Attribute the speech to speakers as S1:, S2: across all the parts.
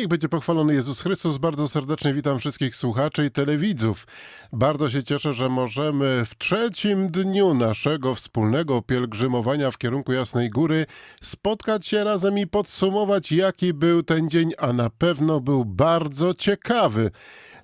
S1: Niech będzie pochwalony Jezus Chrystus. Bardzo serdecznie witam wszystkich słuchaczy i telewidzów. Bardzo się cieszę, że możemy w trzecim dniu naszego wspólnego pielgrzymowania w kierunku Jasnej Góry spotkać się razem i podsumować, jaki był ten dzień, a na pewno był bardzo ciekawy.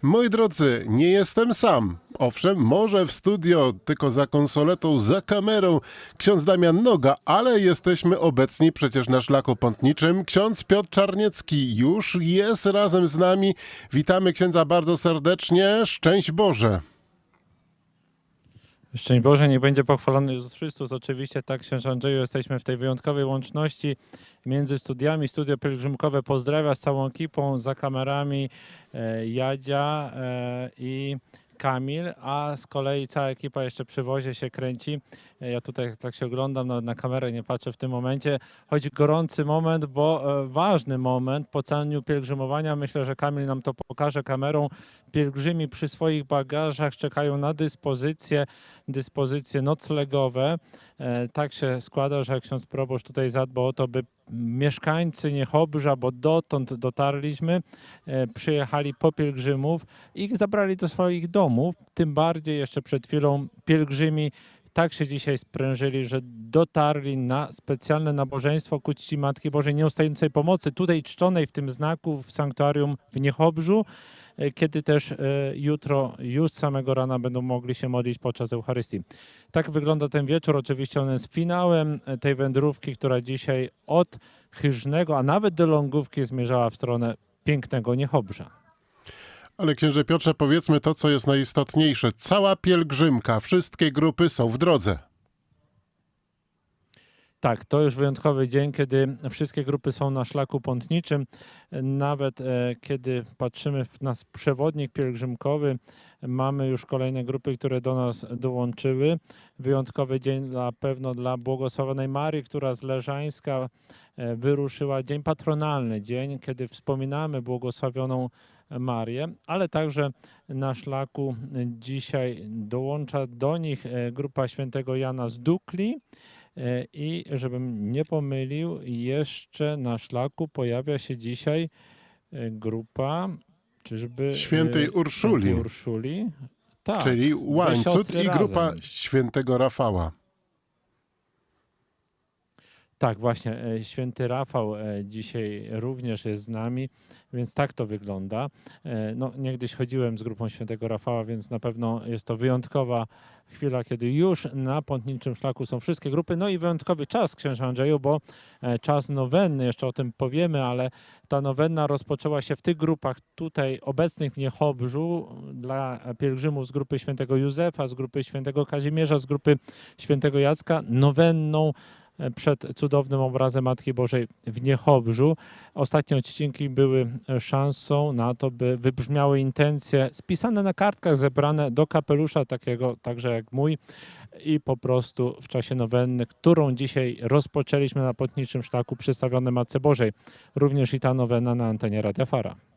S1: Moi drodzy, nie jestem sam. Owszem, może w studio, tylko za konsoletą, za kamerą, ksiądz Damian Noga, ale jesteśmy obecni przecież na szlaku pątniczym. Ksiądz Piotr Czarniecki już jest razem z nami. Witamy księdza bardzo serdecznie. Szczęść Boże.
S2: Szczęść Boże, niech będzie pochwalony Jezus Chrystus. Oczywiście tak, księże Andrzeju, jesteśmy w tej wyjątkowej łączności między studiami. Studio pielgrzymkowe pozdrawia z całą ekipą, za kamerami e, Jadzia e, i Kamil, a z kolei cała ekipa jeszcze przy wozie się kręci. E, Ja tutaj tak się oglądam, nawet na kamerę nie patrzę w tym momencie. Chodzi gorący moment, bo e, ważny moment po całym pielgrzymowania. Myślę, że Kamil nam to pokaże kamerą. Pielgrzymi przy swoich bagażach czekają na dyspozycje, dyspozycje noclegowe. E, Tak się składa, że ksiądz proboszcz tutaj zadbał o to, by mieszkańcy Niechobrza, bo dotąd dotarliśmy, e, przyjechali po pielgrzymów i zabrali do swoich domów. Tym bardziej jeszcze przed chwilą pielgrzymi tak się dzisiaj sprężyli, że dotarli na specjalne nabożeństwo ku czci Matki Bożej Nieustającej Pomocy, tutaj czczonej w tym znaku w sanktuarium w Niechobrzu, kiedy też e, jutro, już samego rana będą mogli się modlić podczas Eucharystii. Tak wygląda ten wieczór. Oczywiście on jest finałem e, tej wędrówki, która dzisiaj od Chyżnego, a nawet do Lągówki zmierzała w stronę pięknego Niechobrza.
S1: Ale księże Piotrze, powiedzmy to, co jest najistotniejsze. Cała pielgrzymka, wszystkie grupy są w drodze.
S2: Tak, to już wyjątkowy dzień, kiedy wszystkie grupy są na szlaku pątniczym. Nawet e, kiedy patrzymy w nas przewodnik pielgrzymkowy, mamy już kolejne grupy, które do nas dołączyły. Wyjątkowy dzień na pewno dla błogosławionej Marii, która z Leżańska e, wyruszyła. Dzień patronalny, dzień, kiedy wspominamy błogosławioną Marię, ale także na szlaku dzisiaj dołącza do nich e, grupa świętego Jana z Dukli. E, I żebym nie pomylił, jeszcze na szlaku pojawia się dzisiaj e, grupa, czyżby... e,
S1: Świętej Urszuli.
S2: Świętej Urszuli. Tak,
S1: Czyli łańcut i grupa
S2: razem.
S1: świętego Rafała.
S2: Tak, właśnie. e, Święty Rafał e, dzisiaj również jest z nami, więc tak to wygląda. E, No, niegdyś chodziłem z grupą Świętego Rafała, więc na pewno jest to wyjątkowa chwila, kiedy już na pątniczym szlaku są wszystkie grupy. No i wyjątkowy czas, księże Andrzeju, bo czas nowenny, jeszcze o tym powiemy, ale ta nowenna rozpoczęła się w tych grupach tutaj obecnych w Niechobrzu dla pielgrzymów z grupy Świętego Józefa, z grupy Świętego Kazimierza, z grupy Świętego Jacka, nowenną przed cudownym obrazem Matki Bożej w Niechobrzu. Ostatnie odcinki były szansą na to, by wybrzmiały intencje spisane na kartkach, zebrane do kapelusza takiego, także jak mój i po prostu w czasie nowenny, którą dzisiaj rozpoczęliśmy na Potniczym Szlaku przedstawione Matce Bożej. Również i ta nowena na antenie Radia Fara.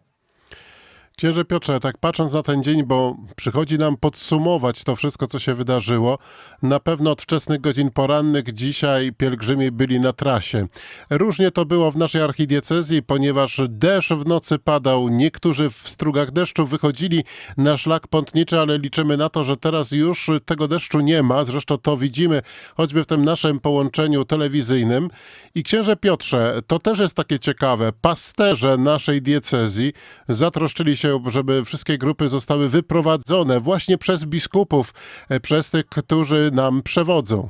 S1: Księże Piotrze, tak patrząc na ten dzień, bo przychodzi nam podsumować to wszystko, co się wydarzyło, na pewno od wczesnych godzin porannych dzisiaj pielgrzymi byli na trasie. Różnie to było w naszej archidiecezji, ponieważ deszcz w nocy padał, niektórzy w strugach deszczu wychodzili na szlak pątniczy, ale liczymy na to, że teraz już tego deszczu nie ma, zresztą to widzimy choćby w tym naszym połączeniu telewizyjnym. I księże Piotrze, to też jest takie ciekawe, pasterze naszej diecezji zatroszczyli się, żeby wszystkie grupy zostały wyprowadzone właśnie przez biskupów, e, przez tych, którzy nam przewodzą.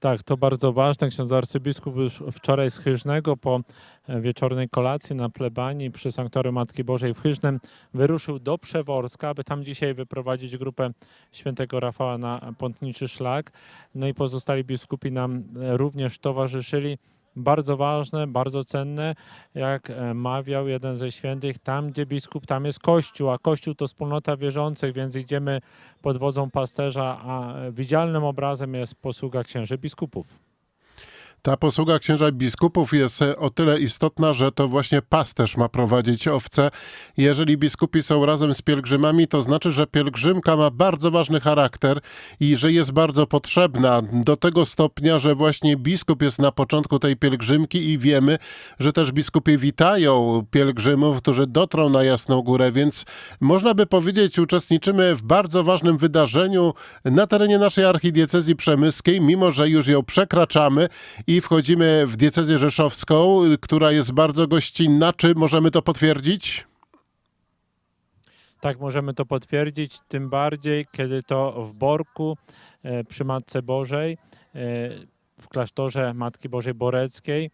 S2: Tak, to bardzo ważne. Ksiądz arcybiskup już wczoraj z Chyżnego po e, wieczornej kolacji na plebanii przy Sanktuarium Matki Bożej w Chyżnem wyruszył do Przeworska, aby tam dzisiaj wyprowadzić grupę świętego Rafała na pątniczy szlak. No i pozostali biskupi nam e, również towarzyszyli. Bardzo ważne, bardzo cenne, jak e, mawiał jeden ze świętych, tam gdzie biskup, tam jest Kościół, a Kościół to wspólnota wierzących, więc idziemy pod wodzą pasterza, a widzialnym obrazem jest posługa księży biskupów.
S1: Ta posługa księża biskupów jest e, o tyle istotna, że to właśnie pasterz ma prowadzić owce. Jeżeli biskupi są razem z pielgrzymami, to znaczy, że pielgrzymka ma bardzo ważny charakter i że jest bardzo potrzebna do tego stopnia, że właśnie biskup jest na początku tej pielgrzymki i wiemy, że też biskupi witają pielgrzymów, którzy dotrą na Jasną Górę, więc można by powiedzieć, uczestniczymy w bardzo ważnym wydarzeniu na terenie naszej archidiecezji przemyskiej, mimo że już ją przekraczamy i wchodzimy w diecezję rzeszowską, która jest bardzo gościnna. Czy możemy to potwierdzić?
S2: Tak możemy to potwierdzić, tym bardziej, kiedy to w Borku e, przy Matce Bożej, e, w klasztorze Matki Bożej Boreckiej,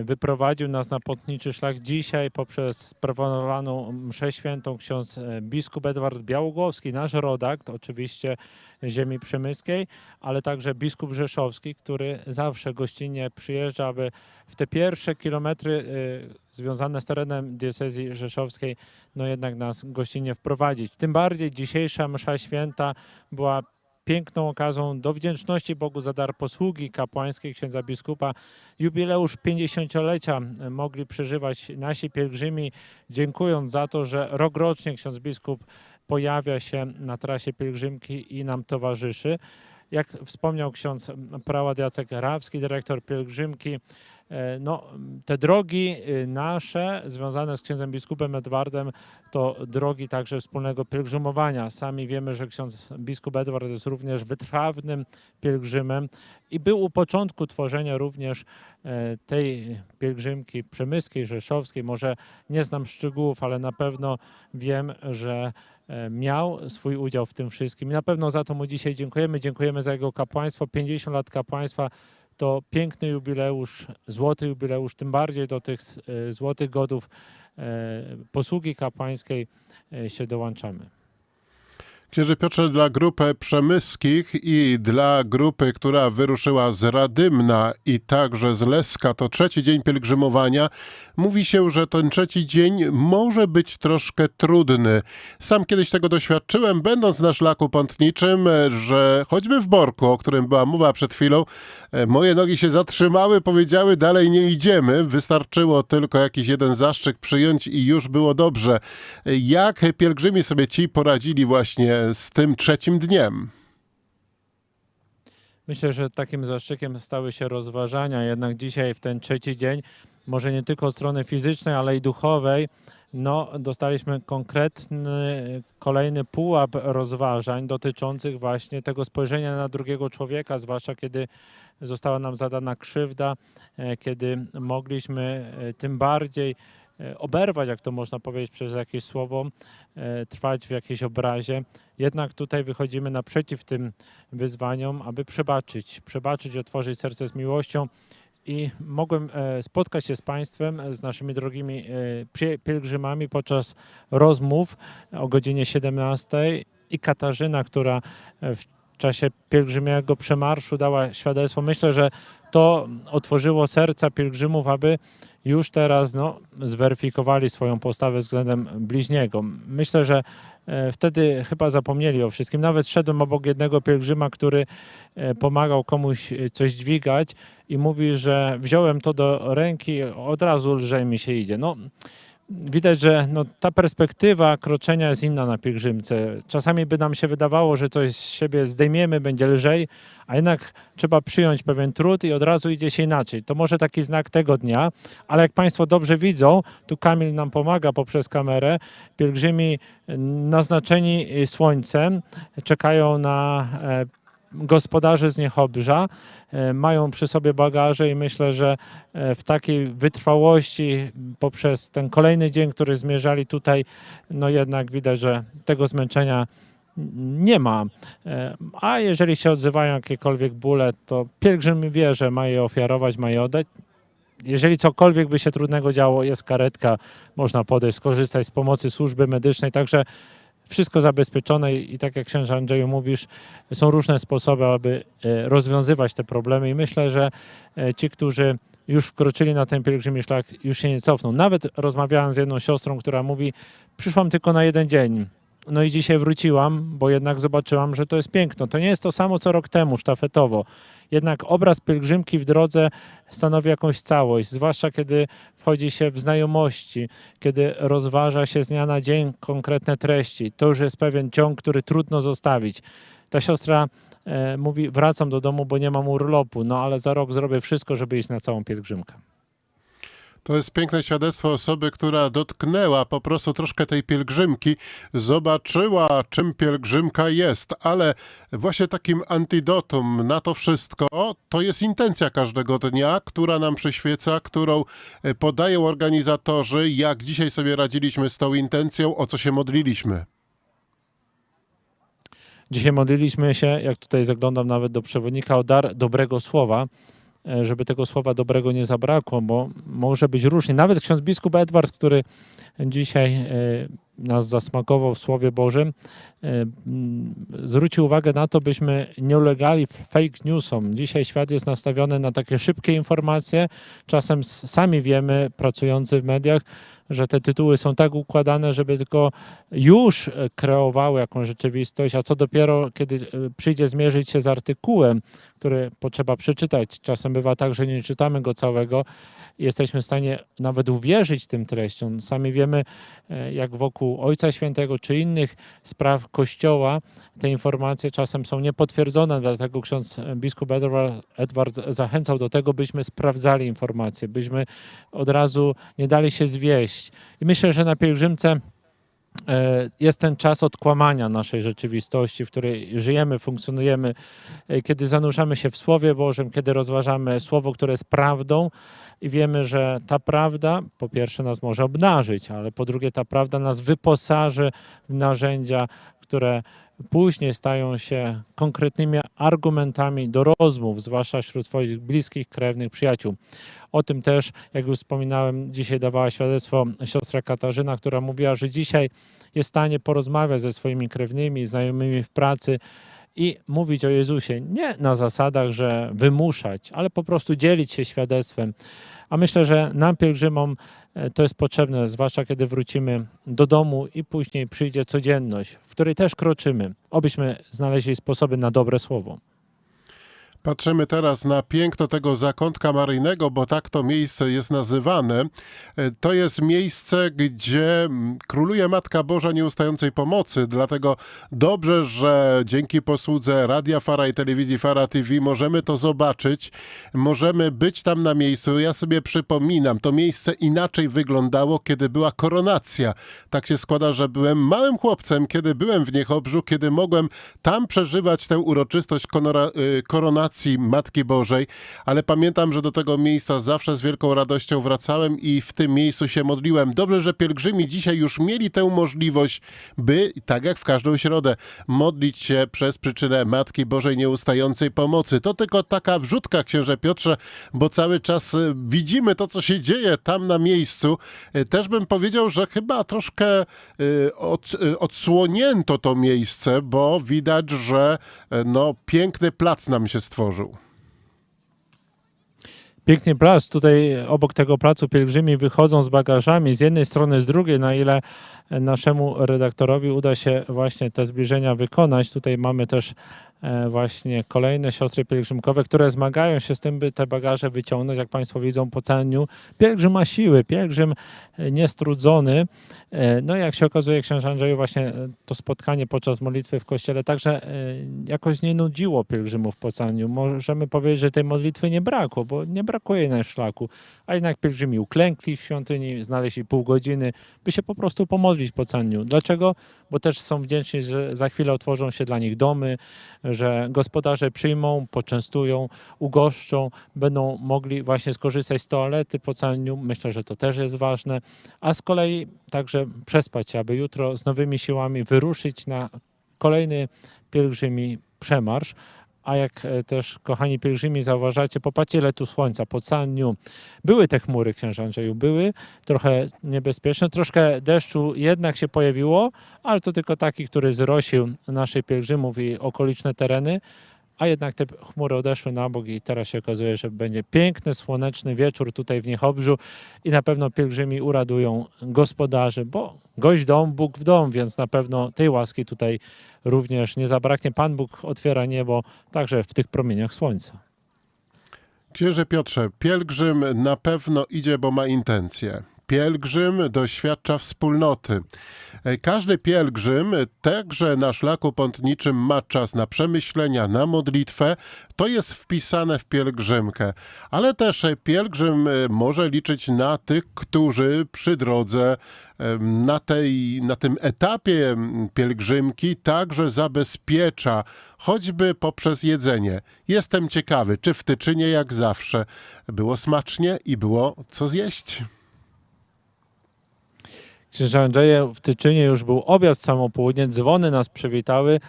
S2: wyprowadził nas na potniczy szlak. Dzisiaj poprzez sprawowaną mszę świętą ksiądz e, biskup Edward Białogłowski, nasz rodak, oczywiście ziemi przemyskiej, ale także biskup Rzeszowski, który zawsze gościnnie przyjeżdża, aby w te pierwsze kilometry e, związane z terenem diecezji rzeszowskiej, no jednak nas gościnnie wprowadzić. Tym bardziej dzisiejsza msza święta była piękną okazją do wdzięczności Bogu za dar posługi kapłańskiej księdza biskupa. Jubileusz 50-lecia mogli przeżywać nasi pielgrzymi, dziękując za to, że rokrocznie ksiądz biskup pojawia się na trasie pielgrzymki i nam towarzyszy. Jak wspomniał ksiądz prałat Jacek Rawski, dyrektor pielgrzymki, e, no, te drogi y, nasze związane z księdzem biskupem Edwardem to drogi także wspólnego pielgrzymowania. Sami wiemy, że ksiądz biskup Edward jest również wytrawnym pielgrzymem i był u początku tworzenia również e, tej pielgrzymki przemyskiej, rzeszowskiej. Może nie znam szczegółów, ale na pewno wiem, że miał swój udział w tym wszystkim. I na pewno za to mu dzisiaj dziękujemy. Dziękujemy za jego kapłaństwo. 50 lat kapłaństwa to piękny jubileusz, złoty jubileusz, tym bardziej do tych e, złotych godów e, posługi kapłańskiej e, się dołączamy.
S1: Księże Piotrze, dla grupy przemyskich i dla grupy, która wyruszyła z Radymna i także z Leska, to trzeci dzień pielgrzymowania. Mówi się, że ten trzeci dzień może być troszkę trudny. Sam kiedyś tego doświadczyłem, będąc na szlaku pątniczym, że choćby w Borku, o którym była mowa przed chwilą, moje nogi się zatrzymały, powiedziały dalej nie idziemy. Wystarczyło tylko jakiś jeden zaszczyt przyjąć i już było dobrze. Jak pielgrzymi sobie ci poradzili właśnie z tym trzecim dniem?
S2: Myślę, że takim zastrzykiem stały się rozważania. Jednak dzisiaj, w ten trzeci dzień, może nie tylko od strony fizycznej, ale i duchowej, no, dostaliśmy konkretny kolejny pułap rozważań dotyczących właśnie tego spojrzenia na drugiego człowieka, zwłaszcza kiedy została nam zadana krzywda, e, kiedy mogliśmy e, tym bardziej oberwać, jak to można powiedzieć przez jakieś słowo, e, trwać w jakiejś obrazie. Jednak tutaj wychodzimy naprzeciw tym wyzwaniom, aby przebaczyć, przebaczyć, otworzyć serce z miłością. I mogłem e, spotkać się z Państwem, e, z naszymi drogimi e, pielgrzymami podczas rozmów o godzinie 17 i Katarzyna, która e, w czasie pielgrzymiego przemarszu dała świadectwo. Myślę, że to otworzyło serca pielgrzymów, aby już teraz no, zweryfikowali swoją postawę względem bliźniego. Myślę, że e, wtedy chyba zapomnieli o wszystkim. Nawet szedłem obok jednego pielgrzyma, który e, pomagał komuś e, coś dźwigać i mówi, że wziąłem to do ręki, od razu lżej mi się idzie. No, widać, że no, ta perspektywa kroczenia jest inna na pielgrzymce. Czasami by nam się wydawało, że coś z siebie zdejmiemy, będzie lżej, a jednak trzeba przyjąć pewien trud i od razu idzie się inaczej. To może taki znak tego dnia, ale jak Państwo dobrze widzą, tu Kamil nam pomaga poprzez kamerę, pielgrzymi e, naznaczeni e, słońcem czekają na e, gospodarzy z Niechobrza, e, mają przy sobie bagaże i myślę, że e, w takiej wytrwałości poprzez ten kolejny dzień, który zmierzali tutaj, no jednak widać, że tego zmęczenia nie ma. E, A jeżeli się odzywają jakiekolwiek bóle, to pielgrzym wie, że ma je ofiarować, ma je oddać. Jeżeli cokolwiek by się trudnego działo, jest karetka, można podejść, skorzystać z pomocy służby medycznej, także wszystko zabezpieczone i tak jak księże Andrzeju mówisz, są różne sposoby, aby e, rozwiązywać te problemy i myślę, że e, ci, którzy już wkroczyli na ten pielgrzymi szlak, już się nie cofną. Nawet rozmawiałem z jedną siostrą, która mówi, przyszłam tylko na jeden dzień. No i dzisiaj wróciłam, bo jednak zobaczyłam, że to jest piękno. To nie jest to samo co rok temu, sztafetowo. Jednak obraz pielgrzymki w drodze stanowi jakąś całość, zwłaszcza kiedy wchodzi się w znajomości, kiedy rozważa się z dnia na dzień konkretne treści. To już jest pewien ciąg, który trudno zostawić. Ta siostra e, mówi: Wracam do domu, bo nie mam urlopu, no ale za rok zrobię wszystko, żeby iść na całą pielgrzymkę.
S1: To jest piękne świadectwo osoby, która dotknęła po prostu troszkę tej pielgrzymki, zobaczyła, czym pielgrzymka jest, ale właśnie takim antidotum na to wszystko to jest intencja każdego dnia, która nam przyświeca, którą e, podają organizatorzy, jak dzisiaj sobie radziliśmy z tą intencją, o co się modliliśmy.
S2: Dzisiaj modliliśmy się, jak tutaj zaglądam nawet do przewodnika, o dar dobrego słowa, żeby tego słowa dobrego nie zabrakło, bo może być różnie. Nawet ksiądz biskup Edward, który dzisiaj e, nas zasmakował w Słowie Bożym, e, zwrócił uwagę na to, byśmy nie ulegali fake newsom. Dzisiaj świat jest nastawiony na takie szybkie informacje. Czasem sami wiemy, pracujący w mediach, że te tytuły są tak układane, żeby tylko już kreowały jakąś rzeczywistość, a co dopiero, kiedy e, przyjdzie zmierzyć się z artykułem, który potrzeba przeczytać. Czasem bywa tak, że nie czytamy go całego jesteśmy w stanie nawet uwierzyć tym treściom. Sami wiemy, e, jak wokół Ojca Świętego czy innych spraw Kościoła te informacje czasem są niepotwierdzone, dlatego ksiądz biskup Edward, Edward zachęcał do tego, byśmy sprawdzali informacje, byśmy od razu nie dali się zwieść. I myślę, że na pielgrzymce e, jest ten czas odkłamania naszej rzeczywistości, w której żyjemy, funkcjonujemy, e, kiedy zanurzamy się w Słowie Bożym, kiedy rozważamy Słowo, które jest prawdą i wiemy, że ta prawda po pierwsze nas może obnażyć, ale po drugie ta prawda nas wyposaży w narzędzia, które później stają się konkretnymi argumentami do rozmów, zwłaszcza wśród Twoich bliskich, krewnych, przyjaciół. O tym też, jak już wspominałem, dzisiaj dawała świadectwo siostra Katarzyna, która mówiła, że dzisiaj jest w stanie porozmawiać ze swoimi krewnymi, znajomymi w pracy i mówić o Jezusie nie na zasadach, że wymuszać, ale po prostu dzielić się świadectwem. A myślę, że nam pielgrzymom to jest potrzebne, zwłaszcza kiedy wrócimy do domu i później przyjdzie codzienność, w której też kroczymy, obyśmy znaleźli sposoby na dobre słowo.
S1: Patrzymy teraz na piękno tego zakątka maryjnego, bo tak to miejsce jest nazywane. E, To jest miejsce, gdzie króluje Matka Boża Nieustającej Pomocy, dlatego dobrze, że dzięki posłudze Radia Fara i telewizji Fara TV możemy to zobaczyć, możemy być tam na miejscu. Ja sobie przypominam, to miejsce inaczej wyglądało, kiedy była koronacja. Tak się składa, że byłem małym chłopcem, kiedy byłem w Niechobrzu, kiedy mogłem tam przeżywać tę uroczystość konora, koronacji Matki Bożej, ale pamiętam, że do tego miejsca zawsze z wielką radością wracałem i w tym miejscu się modliłem. Dobrze, że pielgrzymi dzisiaj już mieli tę możliwość, by, tak jak w każdą środę, modlić się przez przyczynę Matki Bożej Nieustającej Pomocy. To tylko taka wrzutka, księże Piotrze, bo cały czas y, widzimy to, co się dzieje tam na miejscu. Y, Też bym powiedział, że chyba troszkę y, od, odsłonięto to miejsce, bo widać, że no, piękny plac nam się stworzył.
S2: Piękny plac. Tutaj obok tego placu pielgrzymi wychodzą z bagażami z jednej strony, z drugiej, na ile naszemu redaktorowi uda się właśnie te zbliżenia wykonać. Tutaj mamy też e, właśnie kolejne siostry pielgrzymkowe, które zmagają się z tym, by te bagaże wyciągnąć. Jak Państwo widzą po dniu, pielgrzym ma siły, pielgrzym e, niestrudzony. E, No jak się okazuje, książę Andrzeju, właśnie e, to spotkanie podczas modlitwy w kościele także e, jakoś nie nudziło pielgrzymów po całym dniu. Możemy powiedzieć, że tej modlitwy nie brakło, bo nie brakuje na szlaku. A jednak pielgrzymi uklękli w świątyni, znaleźli pół godziny, by się po prostu pomodlić po całym dniu. Dlaczego? Bo też są wdzięczni, że za chwilę otworzą się dla nich domy, że gospodarze przyjmą, poczęstują, ugoszczą, będą mogli właśnie skorzystać z toalety po całym dniu. Myślę, że to też jest ważne. A z kolei także przespać, aby jutro z nowymi siłami wyruszyć na kolejny pielgrzymi przemarsz. A jak e, też, kochani pielgrzymi, zauważacie, popatrzcie ile tu słońca po całym dniu. Były te chmury, księże Andrzeju, były trochę niebezpieczne, troszkę deszczu jednak się pojawiło, ale to tylko taki, który zrosił naszych pielgrzymów i okoliczne tereny. A jednak te chmury odeszły na bok i teraz się okazuje, że będzie piękny, słoneczny wieczór tutaj w Niechobrzu i na pewno pielgrzymi uradują gospodarzy, bo gość dom, Bóg w dom, więc na pewno tej łaski tutaj również nie zabraknie. Pan Bóg otwiera niebo także w tych promieniach słońca.
S1: Księże Piotrze, pielgrzym na pewno idzie, bo ma intencje. Pielgrzym doświadcza wspólnoty. E, Każdy pielgrzym, także na szlaku pątniczym, ma czas na przemyślenia, na modlitwę. To jest wpisane w pielgrzymkę. Ale też e, pielgrzym e, może liczyć na tych, którzy przy drodze, em, na, tej, na tym etapie pielgrzymki także zabezpiecza, choćby poprzez jedzenie. Jestem ciekawy, czy w Tyczynie jak zawsze było smacznie i było co zjeść.
S2: Księże Andrzeje, w Tyczynie już był obiad w samo południe, dzwony nas przywitały.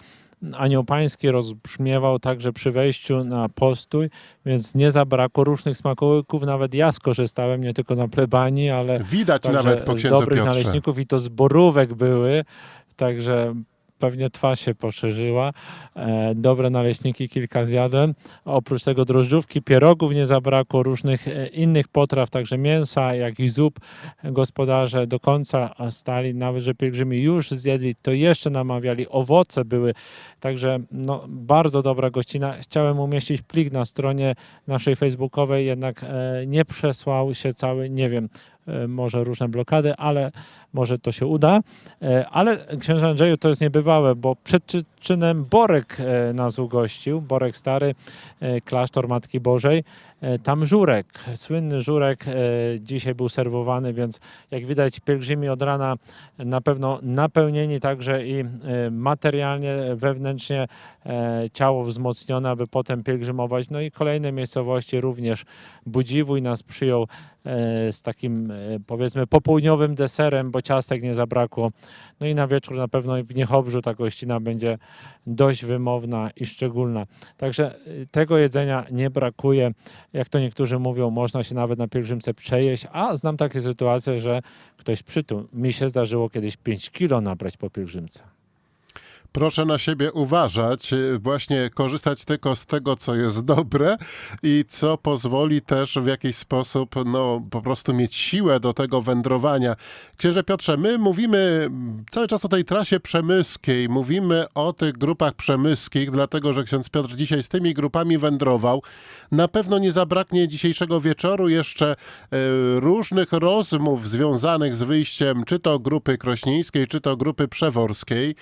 S2: Anioł Pański rozbrzmiewał także przy wejściu na postój, więc nie zabrakło różnych smakołyków. Nawet ja skorzystałem, nie tylko na plebanii, ale
S1: Widać nawet po
S2: z dobrych
S1: Piotrze.
S2: naleśników i to z borówek były, także pewnie twarz się poszerzyła. E, dobre naleśniki kilka zjadłem. Oprócz tego drożdżówki, pierogów nie zabrakło, różnych e, innych potraw, także mięsa, jak i zup. Gospodarze do końca stali, nawet że pielgrzymi już zjedli, to jeszcze namawiali. Owoce były, także no, bardzo dobra gościna. Chciałem umieścić plik na stronie naszej facebookowej, jednak e, nie przesłał się cały, nie wiem, może różne blokady, ale może to się uda. E, Ale księże Andrzeju to jest niebywałe, bo przed czy- czynem Borek e, nas ugościł, Borek Stary, e, klasztor Matki Bożej. E, Tam żurek, słynny żurek e, dzisiaj był serwowany, więc jak widać pielgrzymi od rana na pewno napełnieni także i e, materialnie, wewnętrznie ciało wzmocnione, aby potem pielgrzymować. No i kolejne miejscowości również Budziwój nas przyjął z takim powiedzmy popołudniowym deserem, bo ciastek nie zabrakło. No i na wieczór na pewno w Niechobrzu ta gościna będzie dość wymowna i szczególna. Także tego jedzenia nie brakuje. Jak to niektórzy mówią, można się nawet na pielgrzymce przejeść, a znam takie sytuacje, że ktoś przytul. Mi się zdarzyło kiedyś 5 kilo nabrać po pielgrzymce.
S1: Proszę na siebie uważać, y, właśnie korzystać tylko z tego, co jest dobre i co pozwoli też w jakiś sposób, no, po prostu mieć siłę do tego wędrowania. Księże Piotrze, my mówimy cały czas o tej trasie przemyskiej, mówimy o tych grupach przemyskich, dlatego że ksiądz Piotr dzisiaj z tymi grupami wędrował. Na pewno nie zabraknie dzisiejszego wieczoru jeszcze e, różnych rozmów związanych z wyjściem czy to grupy krośnieńskiej, czy to grupy przeworskiej.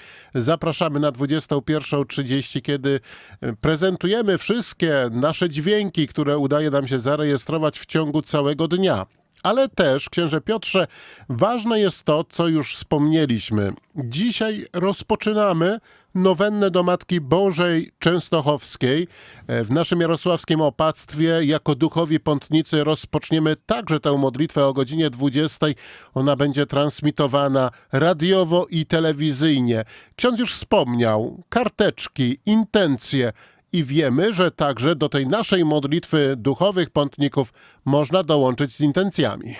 S1: Zapraszamy na 21.30, kiedy e, prezentujemy wszystkie nasze dźwięki, które udaje nam się zarejestrować w ciągu całego dnia. Ale też, księże Piotrze, ważne jest to, co już wspomnieliśmy. Dzisiaj rozpoczynamy nowennę do Matki Bożej Częstochowskiej. E, W naszym jarosławskim opactwie jako duchowi pątnicy rozpoczniemy także tę modlitwę o godzinie 20. Ona będzie transmitowana radiowo i telewizyjnie. Ksiądz już wspomniał karteczki, intencje i wiemy, że także do tej naszej modlitwy duchowych pątników można dołączyć z intencjami.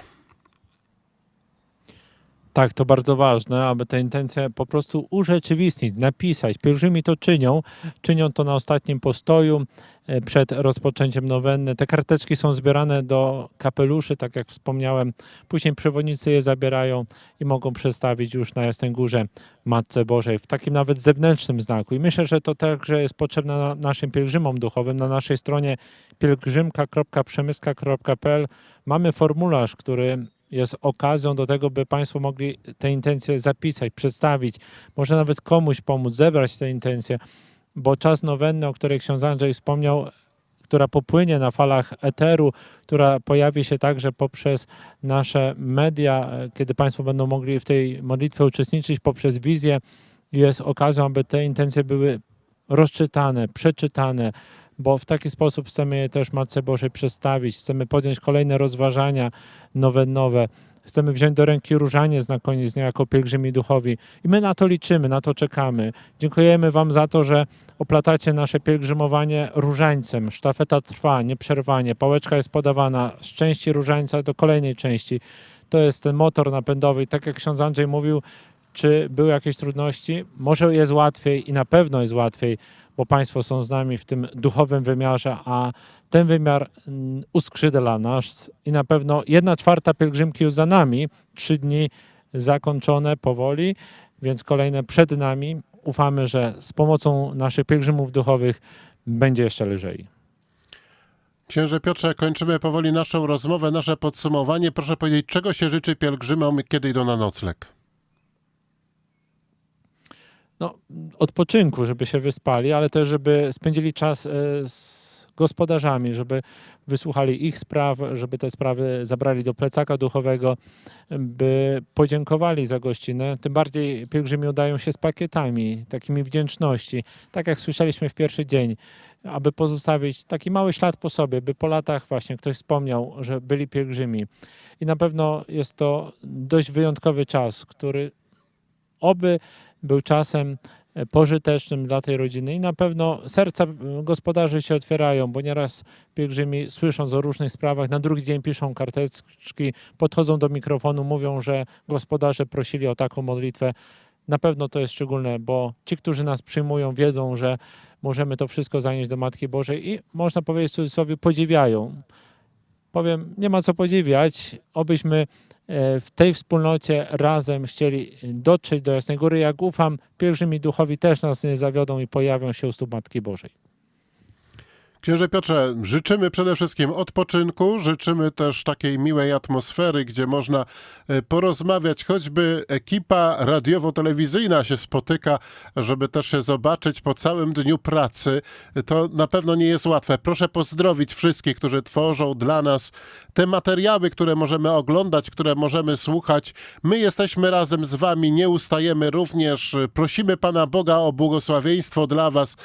S2: Tak, to bardzo ważne, aby te intencje po prostu urzeczywistnić, napisać. Pielgrzymi to czynią, czynią to na ostatnim postoju e, przed rozpoczęciem nowenny. Te karteczki są zbierane do kapeluszy, tak jak wspomniałem. Później przewodnicy je zabierają i mogą przestawić już na Jasnej Górze Matce Bożej w takim nawet zewnętrznym znaku. I myślę, że to także jest potrzebne na naszym pielgrzymom duchowym. Na naszej stronie pielgrzymka.przemyska.pl mamy formularz, który jest okazją do tego, by Państwo mogli te intencje zapisać, przedstawić, może nawet komuś pomóc, zebrać te intencje, bo czas nowenny, o której ksiądz Andrzej wspomniał, która popłynie na falach eteru, która pojawi się także poprzez nasze media, kiedy Państwo będą mogli w tej modlitwie uczestniczyć poprzez wizję, jest okazją, aby te intencje były rozczytane, przeczytane, bo w taki sposób chcemy je też Matce Bożej przedstawić, chcemy podjąć kolejne rozważania nowe. Chcemy wziąć do ręki różaniec na koniec dnia jako pielgrzymi duchowi. I my na to liczymy, na to czekamy. Dziękujemy Wam za to, że oplatacie nasze pielgrzymowanie różańcem. Sztafeta trwa nieprzerwanie, pałeczka jest podawana z części różańca do kolejnej części. To jest ten motor napędowy. I tak jak ksiądz Andrzej mówił, Czy były jakieś trudności? Może jest łatwiej i na pewno jest łatwiej, bo Państwo są z nami w tym duchowym wymiarze, a ten wymiar mm, uskrzydla nas i na pewno jedna czwarta pielgrzymki już za nami, trzy dni zakończone powoli, więc kolejne przed nami. Ufamy, że z pomocą naszych pielgrzymów duchowych będzie jeszcze lżej.
S1: Księże Piotrze, kończymy powoli naszą rozmowę, nasze podsumowanie. Proszę powiedzieć, czego się życzy pielgrzymom, kiedy idą na nocleg?
S2: No, odpoczynku, żeby się wyspali, ale też, żeby spędzili czas e, z gospodarzami, żeby wysłuchali ich spraw, żeby te sprawy zabrali do plecaka duchowego, by podziękowali za gościnę. Tym bardziej pielgrzymi udają się z pakietami, takimi wdzięczności, tak jak słyszeliśmy w pierwszy dzień, aby pozostawić taki mały ślad po sobie, by po latach właśnie ktoś wspomniał, że byli pielgrzymi. I na pewno jest to dość wyjątkowy czas, który oby był czasem e, pożytecznym dla tej rodziny i na pewno serca gospodarzy się otwierają, bo nieraz pielgrzymi słysząc o różnych sprawach, na drugi dzień piszą karteczki, podchodzą do mikrofonu, mówią, że gospodarze prosili o taką modlitwę. Na pewno to jest szczególne, bo ci, którzy nas przyjmują, wiedzą, że możemy to wszystko zanieść do Matki Bożej i można powiedzieć w cudzysłowie podziwiają. Powiem, nie ma co podziwiać, obyśmy w tej wspólnocie razem chcieli dotrzeć do Jasnej Góry. Jak ufam, pielgrzymi duchowi też nas nie zawiodą i pojawią się u stóp Matki Bożej.
S1: Księże Piotrze, życzymy przede wszystkim odpoczynku, życzymy też takiej miłej atmosfery, gdzie można e, porozmawiać, choćby ekipa radiowo-telewizyjna się spotyka, żeby też się zobaczyć po całym dniu pracy. To na pewno nie jest łatwe. Proszę pozdrowić wszystkich, którzy tworzą dla nas te materiały, które możemy oglądać, które możemy słuchać. My jesteśmy razem z wami, nie ustajemy również. Prosimy Pana Boga o błogosławieństwo dla was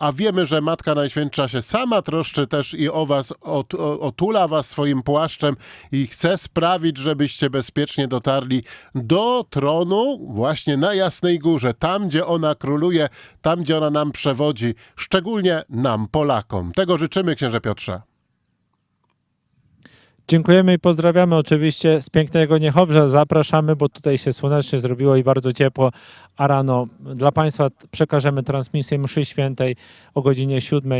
S1: a wiemy, że Matka Najświętsza się sama troszczy też i o was, ot, otula was swoim płaszczem i chce sprawić, żebyście bezpiecznie dotarli do tronu właśnie na Jasnej Górze, tam gdzie ona króluje, tam gdzie ona nam przewodzi, szczególnie nam, Polakom. Tego życzymy, księże Piotrze.
S2: Dziękujemy i pozdrawiamy oczywiście z pięknego Niechobrza. Zapraszamy, bo tutaj się słonecznie zrobiło i bardzo ciepło, a rano dla Państwa przekażemy transmisję mszy świętej o godzinie 7.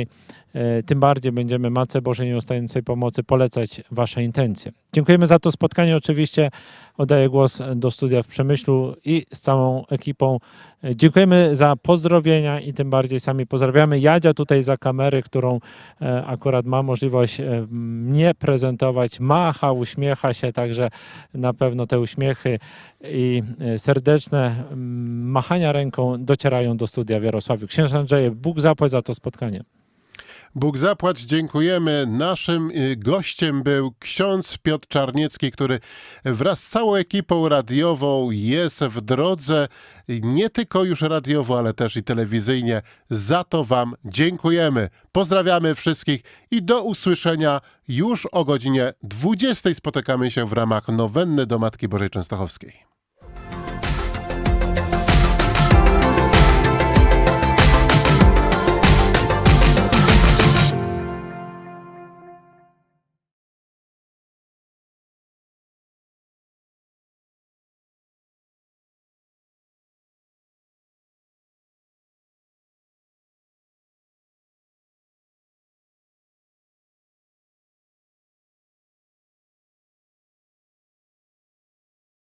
S2: E, Tym bardziej będziemy Matce Bożej Nieustającej Pomocy polecać Wasze intencje. Dziękujemy za to spotkanie. Oczywiście oddaję głos do studia w Przemyślu i z całą ekipą. E, Dziękujemy za pozdrowienia i tym bardziej sami pozdrawiamy. Jadzia tutaj za kamery, którą e, akurat ma możliwość mnie prezentować. Macha, uśmiecha się, także na pewno te uśmiechy i serdeczne machania ręką docierają do studia w Jarosławiu. Księże Andrzeje, Bóg zapłać za to spotkanie.
S1: Bóg zapłać, dziękujemy. Naszym y, gościem był ksiądz Piotr Czarniecki, który wraz z całą ekipą radiową jest w drodze, nie tylko już radiowo, ale też i telewizyjnie. Za to Wam dziękujemy. Pozdrawiamy wszystkich i do usłyszenia już o godzinie 20. Spotykamy się w ramach nowenny do Matki Bożej Częstochowskiej.